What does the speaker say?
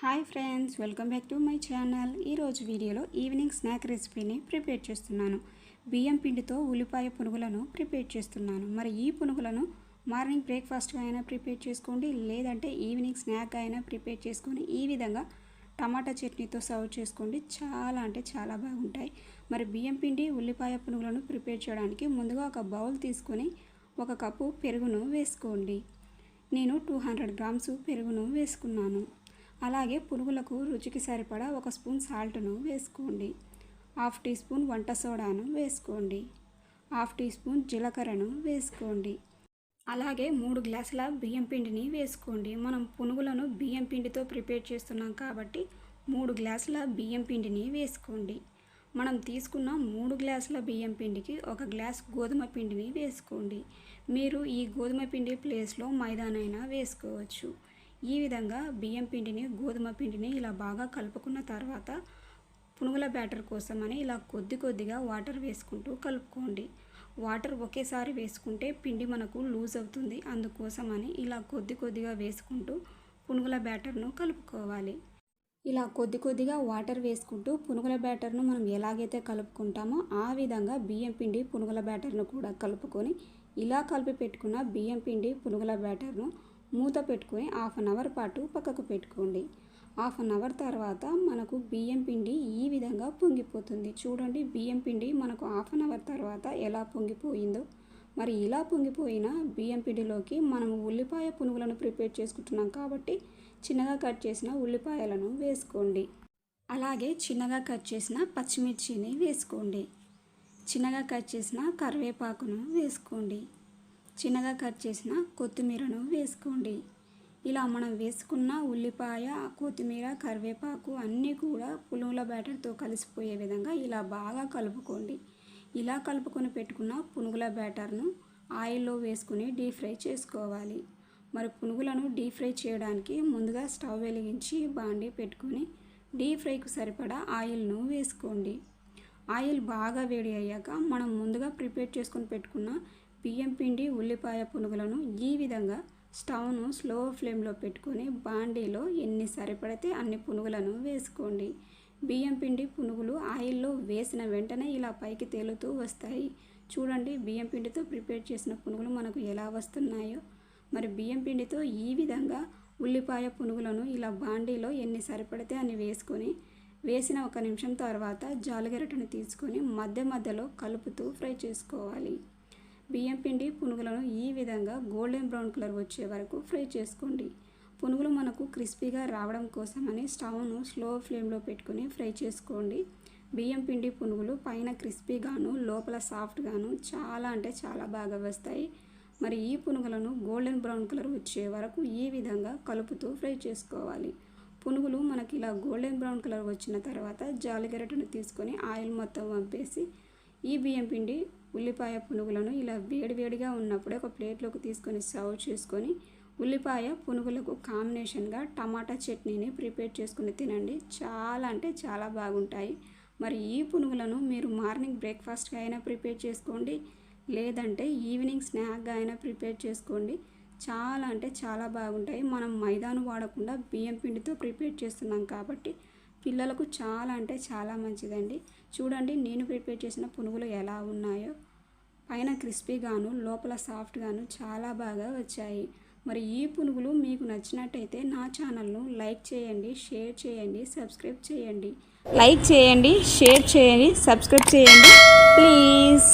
Hi friends welcome back to my channel. ఈరోజు వీడియోలో evening snack రెసిపీని ప్రిపేర్ చేస్తున్నాను. బియ్యం పిండితో ఉల్లిపాయ పునుగులను ప్రిపేర్ చేస్తున్నాను. మరి ఈ పునుగులను మార్నింగ్ బ్రేక్ఫాస్ట్గా అయినా ప్రిపేర్ చేసుకోండి లేదంటే ఈవినింగ్ స్నాక్ అయినా ప్రిపేర్ చేసుకొని ఈ విధంగా టమాటా చట్నీతో సర్వ్ చేసుకోండి. చాలా అంటే చాలా బాగుంటాయి. మరి బియ్యం పిండి ఉల్లిపాయ పునుగులను ప్రిపేర్ చేయడానికి ముందుగా ఒక బౌల్ తీసుకొని ఒక కప్పు పెరుగును వేసుకోండి. నేను టూ హండ్రెడ్ గ్రామ్స్ పెరుగును వేసుకున్నాను. అలాగే పునుగులకు రుచికి సరిపడా ఒక స్పూన్ సాల్ట్ను వేసుకోండి. హాఫ్ టీ స్పూన్ వంట సోడాను వేసుకోండి. హాఫ్ టీ స్పూన్ జీలకర్రను వేసుకోండి. అలాగే మూడు గ్లాసుల బియ్యం పిండిని వేసుకోండి. మనం పునుగులను బియ్యం పిండితో ప్రిపేర్ చేస్తున్నాం కాబట్టి మూడు గ్లాసుల బియ్యం పిండిని వేసుకోండి. మనం తీసుకున్న మూడు గ్లాసుల బియ్యం పిండికి ఒక గ్లాస్ గోధుమ పిండిని వేసుకోండి. మీరు ఈ గోధుమ పిండి ప్లేస్లో మైదానైనా వేసుకోవచ్చు. ఈ విధంగా బియ్యం పిండిని గోధుమ పిండిని ఇలా బాగా కలుపుకున్న తర్వాత పునుగుల బ్యాటర్ కోసమని ఇలా కొద్ది కొద్దిగా వాటర్ వేసుకుంటూ కలుపుకోండి. వాటర్ ఒకేసారి వేసుకుంటే పిండి మనకు లూజ్ అవుతుంది. అందుకోసం అని ఇలా కొద్ది కొద్దిగా వేసుకుంటూ పునుగుల బ్యాటర్ను కలుపుకోవాలి. ఇలా కొద్ది కొద్దిగా వాటర్ వేసుకుంటూ పునుగుల బ్యాటర్ను మనం ఎలాగైతే కలుపుకుంటామో ఆ విధంగా బియ్యం పిండి పునుగుల బ్యాటర్ను కూడా కలుపుకొని ఇలా కలిపి పెట్టుకున్న బియ్యం పిండి పునుగుల బ్యాటర్ను మూత పెట్టుకొని హాఫ్ అన్ అవర్ పాటు పక్కకు పెట్టుకోండి. హాఫ్ అన్ అవర్ తర్వాత మనకు బియ్యం పిండి ఈ విధంగా పొంగిపోతుంది. చూడండి బియ్యం పిండి మనకు హాఫ్ అన్ అవర్ తర్వాత ఎలా పొంగిపోయిందో. మరి ఇలా పొంగిపోయిన బియ్యం పిండిలోకి మనం ఉల్లిపాయ పునుగులను ప్రిపేర్ చేసుకుంటున్నాం కాబట్టి చిన్నగా కట్ చేసిన ఉల్లిపాయలను వేసుకోండి. అలాగే చిన్నగా కట్ చేసిన పచ్చిమిర్చిని వేసుకోండి. చిన్నగా కట్ చేసిన కరివేపాకును వేసుకోండి. చిన్నగా కట్ చేసిన కొత్తిమీరను వేసుకోండి. ఇలా మనం వేసుకున్న ఉల్లిపాయ కొత్తిమీర కరివేపాకు అన్నీ కూడా పునుగుల బ్యాటర్తో కలిసిపోయే విధంగా ఇలా బాగా కలుపుకోండి. ఇలా కలుపుకొని పెట్టుకున్న పునుగుల బ్యాటర్ను ఆయిల్లో వేసుకుని డీప్ ఫ్రై చేసుకోవాలి. మరి పునుగులను డీప్ ఫ్రై చేయడానికి ముందుగా స్టవ్ వెలిగించి బాండి పెట్టుకొని డీప్ ఫ్రైకు సరిపడా ఆయిల్ను వేసుకోండి. ఆయిల్ బాగా వేడి అయ్యాక మనం ముందుగా ప్రిపేర్ చేసుకొని పెట్టుకున్న బియ్యం పిండి ఉల్లిపాయ పునుగులను ఈ విధంగా స్టవ్ను స్లో ఫ్లేమ్లో పెట్టుకొని బాండీలో ఎన్ని సరిపడితే అన్ని పునుగులను వేసుకోండి. బియ్యం పిండి పునుగులు ఆయిల్లో వేసిన వెంటనే ఇలా పైకి తేలుతూ వస్తాయి. చూడండి బియ్యం పిండితో ప్రిపేర్ చేసిన పునుగులు మనకు ఎలా వస్తున్నాయో. మరి బియ్యం పిండితో ఈ విధంగా ఉల్లిపాయ పునుగులను ఇలా బాండీలో ఎన్ని సరిపడితే అన్ని వేసుకొని వేసిన ఒక నిమిషం తర్వాత జాలుగెరటను తీసుకొని మధ్య మధ్యలో కలుపుతూ ఫ్రై చేసుకోవాలి. బియ్యం పిండి పునుగులను ఈ విధంగా గోల్డెన్ బ్రౌన్ కలర్ వచ్చే వరకు ఫ్రై చేసుకోండి. పునుగులు మనకు క్రిస్పీగా రావడం కోసమని స్టవ్ను స్లో ఫ్లేమ్లో పెట్టుకుని ఫ్రై చేసుకోండి. బియ్యం పిండి పునుగులు పైన క్రిస్పీగాను లోపల సాఫ్ట్గాను చాలా అంటే చాలా బాగా వస్తాయి. మరి ఈ పునుగులను గోల్డెన్ బ్రౌన్ కలర్ వచ్చే వరకు ఈ విధంగా కలుపుతూ ఫ్రై చేసుకోవాలి. పునుగులు మనకి ఇలా గోల్డెన్ బ్రౌన్ కలర్ వచ్చిన తర్వాత జాలిగరటను తీసుకొని ఆయిల్ మొత్తం వంపేసి ఈ బియ్యం పిండి ఉల్లిపాయ పునుగులను ఇలా వేడివేడిగా ఉన్నప్పుడే ఒక ప్లేట్లోకి తీసుకొని సర్వ్ చేసుకొని ఉల్లిపాయ పునుగులకు కాంబినేషన్గా టమాటా చట్నీని ప్రిపేర్ చేసుకుని తినండి. చాలా అంటే చాలా బాగుంటాయి. మరి ఈ పునుగులను మీరు మార్నింగ్ బ్రేక్ఫాస్ట్గా అయినా ప్రిపేర్ చేసుకోండి. లేదంటే ఈవినింగ్ స్నాక్గా అయినా ప్రిపేర్ చేసుకోండి. చాలా అంటే చాలా బాగుంటాయి. మనం మైదాను వాడకుండా బియ్యం పిండితో ప్రిపేర్ చేస్తున్నాం కాబట్టి పిల్లలకు చాలా అంటే చాలా మంచిదండి. చూడండి నేను ప్రిపేర్ చేసిన పునుగులు ఎలా ఉన్నాయో. పైన క్రిస్పీగాను లోపల సాఫ్ట్గాను చాలా బాగా వచ్చాయి. మరి ఈ పునుగులు మీకు నచ్చినట్టయితే నా ఛానల్ను లైక్ చేయండి షేర్ చేయండి సబ్స్క్రైబ్ చేయండి. లైక్ చేయండి షేర్ చేయండి సబ్స్క్రైబ్ చేయండి. ప్లీజ్.